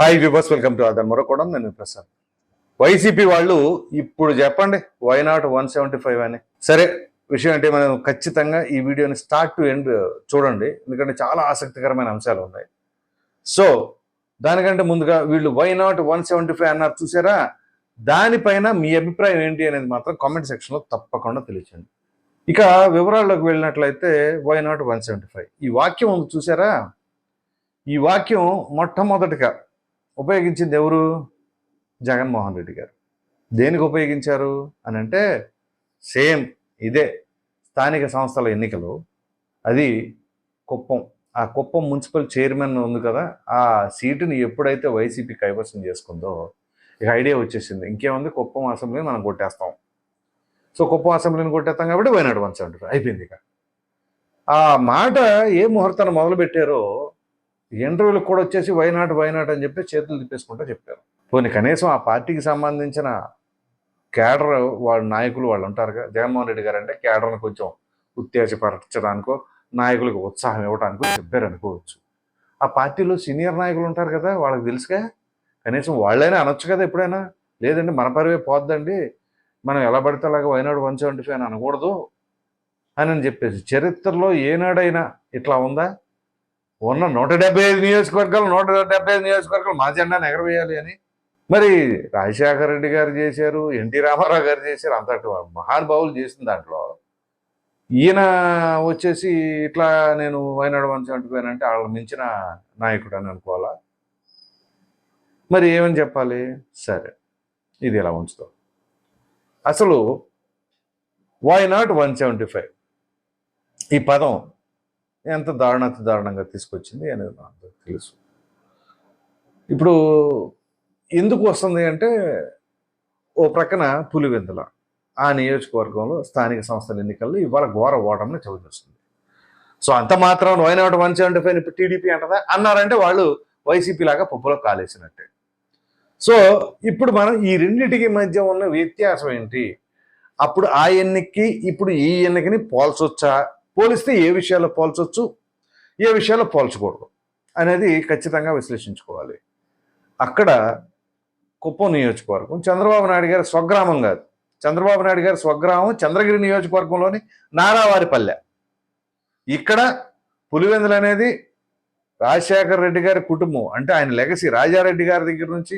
hi viewers welcome to other మరొకడం నేను Prasad YCP వాళ్ళు ఇప్పుడు చెప్పండి why not one seventy five అని? సరే విషయం అంటే మనం ఖచ్చితంగా ఈ వీడియోని స్టార్ట్ టు ఎండ్ చూడండి. ఎందుకంటే చాలా ఆసక్తికరమైన అంశాలు ఉన్నాయి. సో దానికంటే ముందుగా వీళ్ళు why not one seventy five అన్నారు చూసారా? దానిపైన మీ అభిప్రాయం ఏంటి అనేది మాత్రం కామెంట్ సెక్షన్లో తప్పకుండా తెలియచండి ఇక వివరాల్లోకి వెళ్ళినట్లయితే why not one seventy five ఈ వాక్యం చూసారా? ఈ వాక్యం మొట్టమొదటిగా ఉపయోగించింది ఎవరు? జగన్మోహన్ రెడ్డి గారు. దేనికి ఉపయోగించారు అని అంటే సేమ్ ఇదే స్థానిక సంస్థల ఎన్నికలు అది కుప్పం. ఆ కుప్పం మున్సిపల్ చైర్మన్ ఉంది కదా ఆ సీటుని ఎప్పుడైతే వైసీపీ కైవసం చేసుకుందో ఇక ఐడియా వచ్చేసింది. ఇంకేముంది? కుప్పం అసెంబ్లీని మనం కొట్టేస్తాం. సో కుప్పం అసెంబ్లీని కొట్టేస్తాం కాబట్టి వైనాడు వన్ సెవెంటీ అయిపోయింది ఇక. ఆ మాట ఏ ముహూర్తాన్ని మొదలుపెట్టారో ఇంటర్వ్యూలకు కూడా వచ్చేసి వైనాట్ వైనాట్ అని చెప్పి చేతులు తిప్పేసుకుంటూ చెప్పారు. పోనీ కనీసం ఆ పార్టీకి సంబంధించిన కేడర్ వాళ్ళ నాయకులు వాళ్ళు ఉంటారు కదా జగన్మోహన్ రెడ్డి గారు అంటే కేడర్ని కొంచెం ఉత్తేజపరచడానికో నాయకులకు ఉత్సాహం ఇవ్వడానికో చెప్పారు అనుకోవచ్చు ఆ పార్టీలో సీనియర్ నాయకులు ఉంటారు కదా వాళ్ళకి తెలుసుగా? కనీసం వాళ్ళైనా అనొచ్చు కదా ఎప్పుడైనా? లేదండి మన పరివే పోద్దండి మనం ఎలా పడితే అలాగా వైనాడు వన్ సెవెంటీ ఫైవ్ అని అనకూడదు అని అని చెప్పేసి చరిత్రలో ఏనాడైనా ఇట్లా ఉందా? ఉన్న నూట డెబ్బై ఐదు నియోజకవర్గాలు నూట డెబ్బై ఐదు నియోజకవర్గాలు మా జెండాను ఎగరవేయాలి అని. మరి రాజశేఖర రెడ్డి గారు చేశారు ఎన్టీ రామారావు గారు చేశారు అంతటి మహానుభావులు చేసిన దాంట్లో ఈయన వచ్చేసి ఇట్లా నేను వైనాడు వన్ సెవెంటీ ఫైవ్ అంటే వాళ్ళకి మించిన నాయకుడు అని అనుకోవాలా? మరి ఏమని చెప్పాలి? సరే ఇది ఇలా ఉంచుతాం అసలు why not one seventy five ఈ పదం ఎంత దారుణాతి దారుణంగా తీసుకొచ్చింది అనేది నాకు తెలుసు. ఇప్పుడు ఎందుకు వస్తుంది అంటే ఓ ప్రక్కన పులివెందుల ఆ నియోజకవర్గంలో స్థానిక సంస్థల ఎన్నికల్లో ఇవాళ ఘోర ఓటమిని చవిచూస్తుంది. సో అంత మాత్రం why not one seventy five ఇప్పుడు టీడీపీ అంటదా? అన్నారంటే వాళ్ళు వైసీపీ లాగా పప్పులో కాలేసినట్టే. సో ఇప్పుడు మనం ఈ రెండింటికి మధ్య ఉన్న వ్యత్యాసం ఏంటి? అప్పుడు ఆ ఎన్నికకి ఇప్పుడు ఈ ఎన్నికని పోల్చొచ్చా? పోలిస్తే ఏ విషయాల్లో పోల్చవచ్చు ఏ విషయాల్లో పోల్చకూడదు అనేది ఖచ్చితంగా విశ్లేషించుకోవాలి. అక్కడ కుప్పం నియోజకవర్గం చంద్రబాబు నాయుడు గారి స్వగ్రామం కాదు. చంద్రబాబు నాయుడు గారి స్వగ్రామం చంద్రగిరి నియోజకవర్గంలోని నారావారిపల్లె. ఇక్కడ పులివెందులు అనేది రాజశేఖర రెడ్డి గారి కుటుంబం. అంటే ఆయన లెగసీ రాజారెడ్డి గారి దగ్గర నుంచి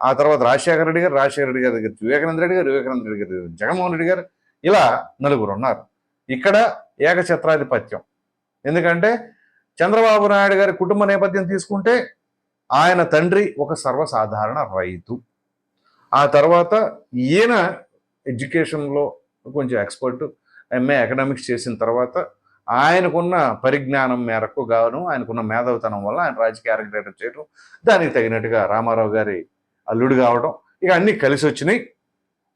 ఆ తర్వాత రాజశేఖర రెడ్డి గారు రాజశేఖర రెడ్డి గారి దగ్గర వివేకానంద రెడ్డి గారు వివేకానంద రెడ్డి గారి దగ్గర జగన్మోహన్ రెడ్డి గారు ఇలా నలుగురు ఉన్నారు. ఇక్కడ ఏకఛత్రాధిపత్యం. ఎందుకంటే చంద్రబాబు నాయుడు గారి కుటుంబ నేపథ్యం తీసుకుంటే ఆయన తండ్రి ఒక సర్వసాధారణ రైతు. ఆ తర్వాత ఈయన ఎడ్యుకేషన్లో కొంచెం ఎక్స్పర్ట్ ఎంఏ ఎకనామిక్స్ చేసిన తర్వాత ఆయనకున్న పరిజ్ఞానం మేరకు గాను ఆయనకున్న మేధావితనం వల్ల ఆయన రాజకీయ అరంగేటం చేయడం దానికి తగినట్టుగా రామారావు గారి అల్లుడు కావడం ఇక అన్నీ కలిసి వచ్చినాయి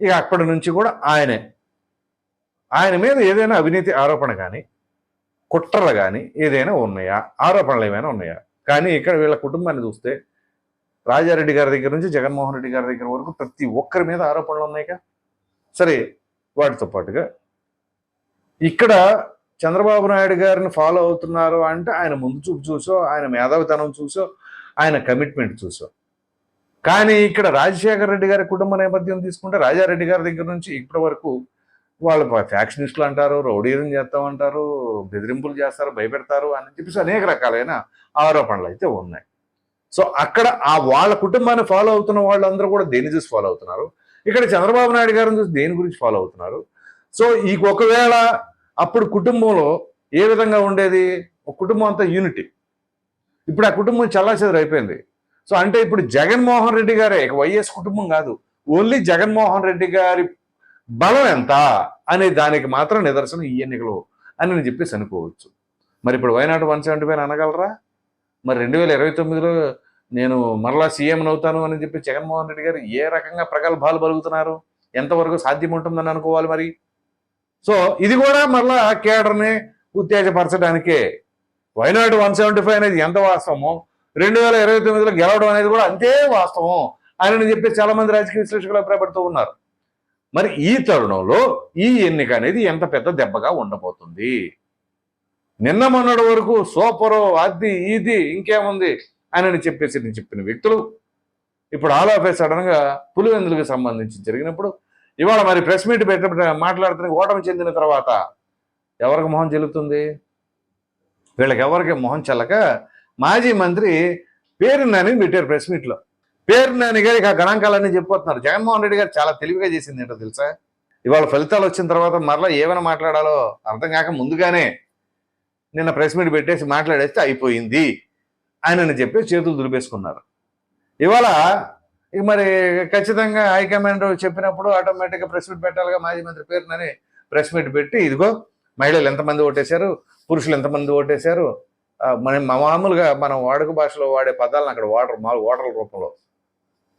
ఇక అక్కడి నుంచి కూడా ఆయనే ఆయన మీద ఏదైనా అవినీతి ఆరోపణ కానీ కుట్రలు కానీ ఏదైనా ఉన్నాయా? ఆరోపణలు ఏమైనా ఉన్నాయా? కానీ ఇక్కడ వీళ్ళ కుటుంబాన్ని చూస్తే రాజారెడ్డి గారి దగ్గర నుంచి జగన్మోహన్ రెడ్డి గారి దగ్గర వరకు ప్రతి ఒక్కరి మీద ఆరోపణలు ఉన్నాయిగా? సరే వాటితో పాటుగా ఇక్కడ చంద్రబాబు నాయుడు గారిని ఫాలో అవుతున్నారు అంటే ఆయన ముందు చూపు చూసో ఆయన మేధావితనం చూసో ఆయన కమిట్మెంట్ చూసో. కానీ ఇక్కడ రాజశేఖర రెడ్డి గారి కుటుంబ నేపథ్యం తీసుకుంటే రాజారెడ్డి గారి దగ్గర నుంచి ఇప్పటి వరకు వాళ్ళు ఫ్యాక్షనిస్టులు అంటారు రౌడీజం చేస్తామంటారు బెదిరింపులు చేస్తారు భయపెడతారు అని చెప్పేసి అనేక రకాలైన ఆరోపణలు అయితే ఉన్నాయి. సో అక్కడ ఆ వాళ్ళ కుటుంబాన్ని ఫాలో అవుతున్న వాళ్ళందరూ కూడా దేని చూసి ఫాలో అవుతున్నారు? ఇక్కడ చంద్రబాబు నాయుడు గారిని చూసి దేని గురించి ఫాలో అవుతున్నారు? సో ఈ ఒకవేళ అప్పుడు కుటుంబంలో ఏ విధంగా ఉండేది? ఒక కుటుంబం అంతా యూనిటీ ఇప్పుడు ఆ కుటుంబం చల్లాచెదరు అయిపోయింది. సో అంటే ఇప్పుడు జగన్మోహన్ రెడ్డి గారే వైఎస్ కుటుంబం కాదు. ఓన్లీ జగన్మోహన్ రెడ్డి గారి బలం ఎంత అనే దానికి మాత్రం నిదర్శనం ఈ ఎన్నికలు అని నేను చెప్పేసి అనుకోవచ్చు. మరి ఇప్పుడు why not one seventy five అనగలరా? మరి రెండు వేల ఇరవై తొమ్మిదిలో నేను మరలా సీఎం అవుతాను అని చెప్పి జగన్మోహన్ రెడ్డి గారు ఏ రకంగా ప్రగల్భాలు పలుకుతున్నారు? ఎంతవరకు సాధ్యం ఉంటుందని అనుకోవాలి మరి? సో ఇది కూడా మరలా కేడర్ని ఉత్తేజపరచడానికే. Why not one seventy five అనేది ఎంత వాస్తవమో రెండు వేల ఇరవై తొమ్మిదిలో గెలవడం అనేది కూడా అంతే వాస్తవం అని చెప్పి చాలా మంది రాజకీయ విశ్లేషకులు అభిప్రాయపడుతూ ఉన్నారు. మరి ఈ తరుణంలో ఈ ఎన్నిక అనేది ఎంత పెద్ద దెబ్బగా ఉండబోతుంది? నిన్న మొన్నటి వరకు సూపరు అది ఇది ఇంకేముంది అని చెప్పేసి నేను చెప్పిన వ్యక్తులు ఇప్పుడు ఆల్ ఆఫ్ సడన్ పులివెందులకు సంబంధించి జరిగినప్పుడు ఇవాళ మరి ప్రెస్ మీట్ పెట్టినప్పుడు మాట్లాడుతున్న ఓటమి చెందిన తర్వాత ఎవరికి మొహం చెల్లుతుంది? వీళ్ళకి ఎవరికి మొహం చెల్లక మాజీ మంత్రి పేరున్నాని పెట్టారు ప్రెస్ మీట్లో. పేరు నాని గారు ఇక గణాంకాలన్నీ చెప్పిపోతున్నారు జగన్మోహన్ రెడ్డి గారు చాలా తెలివిగా చేసింది ఏంటో తెలుసా? ఇవాళ ఫలితాలు వచ్చిన తర్వాత మరలా ఏమైనా మాట్లాడాలో అర్థం కాక ముందుగానే నిన్న ప్రెస్ మీట్ పెట్టేసి మాట్లాడేస్తే అయిపోయింది ఆయనని చెప్పి చేతులు దులిపేసుకున్నారు. ఇవాళ ఇక మరి ఖచ్చితంగా హైకమాండ్ చెప్పినప్పుడు ఆటోమేటిక్గా ప్రెస్ మీట్ పెట్టాలిగా మాజీ మంత్రి పేరునని ప్రెస్ మీట్ పెట్టి ఇదిగో మహిళలు ఎంతమంది ఓటేశారు పురుషులు ఎంతమంది ఓటేశారు మన మామూలుగా మనం వాడుక భాషలో వాడే పదాలను అక్కడ వాడరు మా ఓటర్ల రూపంలో.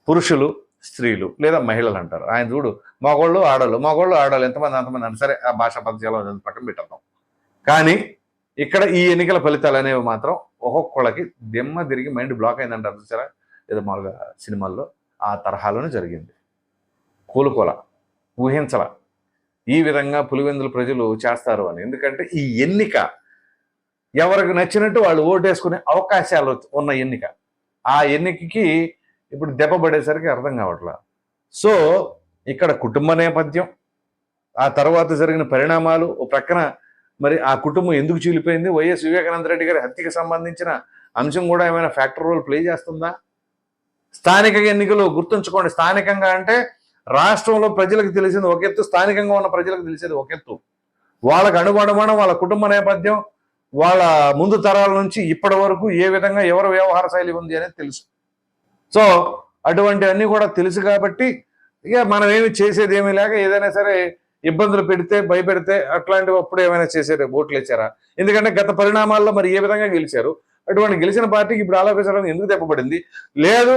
పురుషులు స్త్రీలు లేదా మహిళలు అంటారు. ఆయన చూడు మగోళ్ళు ఆడోళ్ళు మగోళ్ళు ఆడోళ్ళు ఎంతమంది అంతమంది అంటే సరే ఆ భాషా పదజాలం పక్కన పెట్టద్దాం. కానీ ఇక్కడ ఈ ఎన్నికల ఫలితాలు అనేవి మాత్రం ఒక్కొక్కళ్ళకి దిమ్మ తిరిగి మైండ్ బ్లాక్ అయిందంటారు చూసారా? ఏదో మామూలుగా సినిమాల్లో ఆ తరహాలోనే జరిగింది. కూలుకోల ఊహించల. ఈ విధంగా పులివెందుల ప్రజలు చేస్తారు అని. ఎందుకంటే ఈ ఎన్నిక ఎవరికి నచ్చినట్టు వాళ్ళు ఓటేసుకునే అవకాశాలు ఉన్న ఎన్నిక. ఆ ఎన్నికకి ఇప్పుడు దెబ్బ పడేసరికి అర్థం కావట్లా. సో ఇక్కడ కుటుంబ నేపథ్యం ఆ తర్వాత జరిగిన పరిణామాలు ఓ ప్రక్కన మరి ఆ కుటుంబం ఎందుకు చీలిపోయింది? వైఎస్ వివేకానంద రెడ్డి గారి హత్యకి సంబంధించిన అంశం కూడా ఏమైనా ఫ్యాక్టర్ రోల్ ప్లే చేస్తుందా? స్థానిక ఎన్నికలు గుర్తుంచుకోండి. స్థానికంగా అంటే రాష్ట్రంలో ప్రజలకు తెలిసింది ఒక ఎత్తు స్థానికంగా ఉన్న ప్రజలకు తెలిసేది ఒక ఎత్తు. వాళ్ళకు అణుబణమనం వాళ్ళ కుటుంబ నేపథ్యం వాళ్ళ ముందు తరాల నుంచి ఇప్పటి వరకు ఏ విధంగా ఎవరు వ్యవహార శైలి ఉంది అనేది తెలుసు. సో అటువంటివన్నీ కూడా తెలుసు కాబట్టి ఇక మనం ఏమి చేసేది ఏమి లేక ఏదైనా సరే ఇబ్బందులు పెడితే భయపెడితే అట్లాంటివి అప్పుడు ఏమైనా చేసారు ఓట్లు ఇచ్చారా ఎందుకంటే గత పరిణామాల్లో మరి ఏ విధంగా గెలిచారు? అటువంటి గెలిచిన పార్టీకి ఇప్పుడు ఆలోచించడం ఎందుకు దెబ్బపడింది లేదు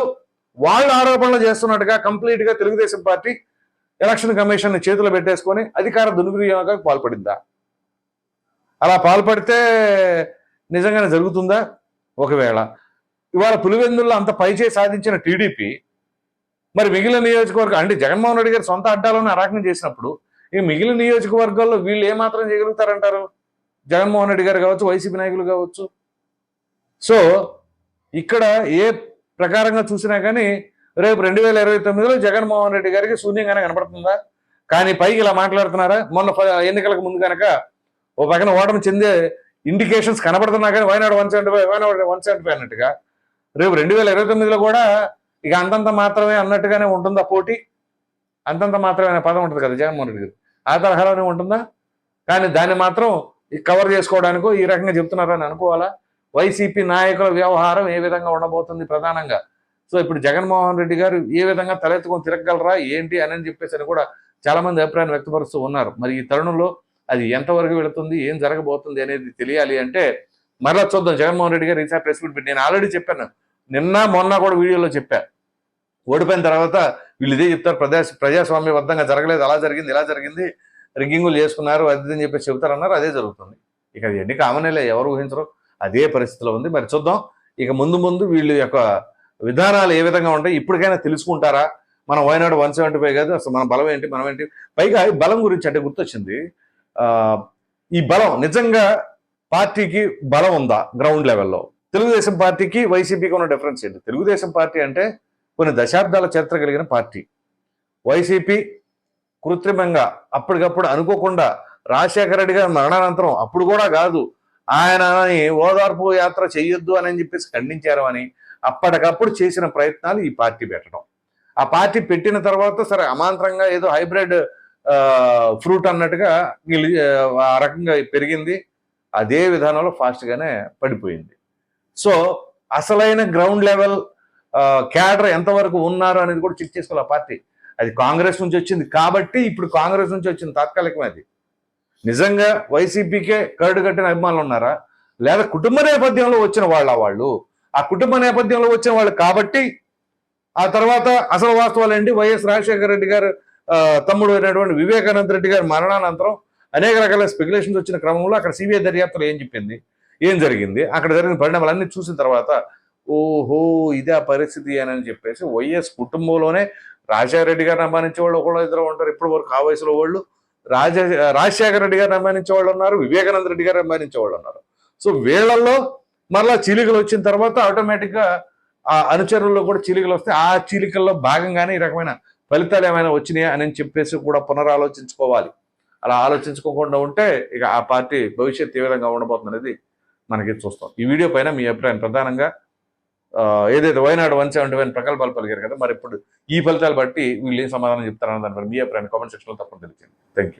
వాళ్ళు ఆరోపణలు చేస్తున్నట్టుగా కంప్లీట్గా తెలుగుదేశం పార్టీ ఎలక్షన్ కమిషన్ని చేతిలో పెట్టేసుకొని అధికార దుర్వినియోగానికి పాల్పడిందా? అలా పాల్పడితే నిజంగానే జరుగుతుందా? ఒకవేళ ఇవాళ పులివెందుల్లో అంత పైచే సాధించిన టీడీపీ మరి మిగిలిన నియోజకవర్గం అంటే జగన్మోహన్ రెడ్డి గారు సొంత అడ్డాలను అరాకం చేసినప్పుడు ఈ మిగిలిన నియోజకవర్గాల్లో వీళ్ళు ఏమాత్రం చేయగలుగుతారంటారు? జగన్మోహన్ రెడ్డి గారు కావచ్చు వైసీపీ నాయకులు కావచ్చు. సో ఇక్కడ ఏ ప్రకారంగా చూసినా కానీ రేపు రెండు వేల ఇరవై తొమ్మిదిలో జగన్మోహన్ రెడ్డి గారికి శూన్యంగానే కనపడుతుందా? కానీ పైకి ఇలా మాట్లాడుతున్నారా? మొన్న ఎన్నికలకు ముందు కనుక ఓ పక్కన ఓటమి చెందే ఇండికేషన్స్ కనబడుతున్నా కానీ why not one seventy five why not one seventy five అన్నట్టుగా రేపు రెండు వేల ఇరవై తొమ్మిదిలో కూడా ఇక అంతంత మాత్రమే అన్నట్టుగానే ఉంటుందా పోటీ? అంతంత మాత్రమే అనే పదం ఉంటుంది కదా జగన్మోహన్ రెడ్డి గారు. ఆ తరహాలోనే ఉంటుందా? కానీ దాన్ని మాత్రం కవర్ చేసుకోవడానికో ఈ రకంగా చెప్తున్నారని అనుకోవాలా? వైసీపీ నాయకుల వ్యవహారం ఏ విధంగా ఉండబోతుంది ప్రధానంగా? సో ఇప్పుడు జగన్మోహన్ రెడ్డి గారు ఏ విధంగా తలెత్తుకొని తిరగలరా ఏంటి అని చెప్పేసి అని కూడా చాలా మంది అభిప్రాయాన్ని వ్యక్తపరుస్తూ ఉన్నారు. మరి ఈ తరుణంలో అది ఎంతవరకు వెళుతుంది ఏం జరగబోతుంది అనేది తెలియాలి అంటే మరలా చూద్దాం. జగన్మోహన్ రెడ్డి గారు ఈసారి ప్రెస్ మీట్ పెట్టి నేను ఆల్రెడీ చెప్పాను. నిన్న మొన్న కూడా వీడియోలో చెప్పా. ఓడిపోయిన తర్వాత వీళ్ళు ఇదే చెప్తారు ప్రజా ప్రజాస్వామ్యబద్ధంగా జరగలేదు అలా జరిగింది ఇలా జరిగింది రిగ్గింగులు చేసుకున్నారు అది ఇది అని చెప్పి చెబుతారన్నారు అదే జరుగుతుంది. ఇక అది ఎన్ని కామనేలే ఎవరు ఊహించరు అదే పరిస్థితిలో ఉంది. మరి చూద్దాం ఇక ముందు ముందు వీళ్ళ యొక్క విధానాలు ఏ విధంగా ఉంటాయి ఇప్పటికైనా తెలుసుకుంటారా? మనం వైనాడు వన్ సెవెంటీ ఫైవ్ కాదు అసలు మన బలం ఏంటి మనం ఏంటి? పైగా బలం గురించి అంటే గుర్తొచ్చింది ఈ బలం నిజంగా పార్టీకి బలం ఉందా గ్రౌండ్ లెవెల్లో? తెలుగుదేశం పార్టీకి వైసీపీకి ఉన్న డిఫరెన్స్ ఏంటి? తెలుగుదేశం పార్టీ అంటే కొన్ని దశాబ్దాల చరిత్ర కలిగిన పార్టీ. వైసీపీ కృత్రిమంగా అప్పటికప్పుడు అనుకోకుండా రాజశేఖర రెడ్డి గారి మరణానంతరం అప్పుడు కూడా కాదు ఆయన ఓదార్పు యాత్ర చేయొద్దు అని చెప్పేసి ఖండించారు అని అప్పటికప్పుడు చేసిన ప్రయత్నాలు ఈ పార్టీ పెట్టడం. ఆ పార్టీ పెట్టిన తర్వాత సరే అమాంతరంగా ఏదో హైబ్రిడ్ ఫ్రూట్ అన్నట్టుగా ఆ రకంగా పెరిగింది. అదే విధానంలో ఫాస్ట్గానే పడిపోయింది. సో అసలైన గ్రౌండ్ లెవెల్ క్యాడర్ ఎంతవరకు ఉన్నారు అనేది కూడా చెక్ చేసుకోవాలి ఆ పార్టీ. అది కాంగ్రెస్ నుంచి వచ్చింది. కాబట్టి ఇప్పుడు కాంగ్రెస్ నుంచి వచ్చింది తాత్కాలికం అది. నిజంగా వైసీపీకే కరడు కట్టిన అభిమానులు ఉన్నారా? లేదా కుటుంబ నేపథ్యంలో వచ్చిన వాళ్ళ వాళ్ళు? ఆ కుటుంబ నేపథ్యంలో వచ్చిన వాళ్ళు కాబట్టి ఆ తర్వాత అసలు వాస్తవాలు ఏంటి? వైఎస్ రాజశేఖర రెడ్డి గారు తమ్ముడు అయినటువంటి వివేకానంద రెడ్డి గారి మరణానంతరం అనేక రకాల స్పెక్యులేషన్స్ వచ్చిన క్రమంలో అక్కడ సిబిఐ దర్యాప్తులో ఏం చెప్పింది? ఏం జరిగింది? అక్కడ జరిగిన పరిణామాలన్నీ చూసిన తర్వాత ఓహో ఇదే ఆ పరిస్థితి అని చెప్పేసి వైఎస్ కుటుంబంలోనే రాజశేఖర రెడ్డి గారిని అభిమానించే వాళ్ళు ఒకళ్ళు ఇద్దరు ఉంటారు. ఇప్పటి వరకు ఆ వయసులో వాళ్ళు రాజా రాజశేఖర రెడ్డి గారిని అభిమానించే వాళ్ళు ఉన్నారు వివేకానంద రెడ్డి గారిని అభిమానించే వాళ్ళు ఉన్నారు. సో వీళ్ళల్లో మరలా చీలికలు వచ్చిన తర్వాత ఆటోమేటిక్గా ఆ అనుచరుల్లో కూడా చీలికలు వస్తే ఆ చీలికల్లో భాగంగానే ఈ రకమైన ఫలితాలు ఏమైనా వచ్చినాయా అని చెప్పేసి కూడా పునరాలోచించుకోవాలి. అలా ఆలోచించుకోకుండా ఉంటే ఇక ఆ పార్టీ భవిష్యత్ ఏ విధంగా ఉండబోతుంది అనేది మనకి చూస్తాం. ఈ వీడియో పైన మీ అభిప్రాయం. ప్రధానంగా ఆ, ఏదైతే why not one seventy one ప్రకల్పాలు పలికారు కదా మరి ఇప్పుడు ఈ ఫలితాలు బట్టి వీళ్ళు ఏం సమాధానం చెప్తారన్న దానిపై మీ అభిప్రాయం కామెంట్ సెక్షన్లో తప్పకుండా తెలియజేయండి థ్యాంక్ యూ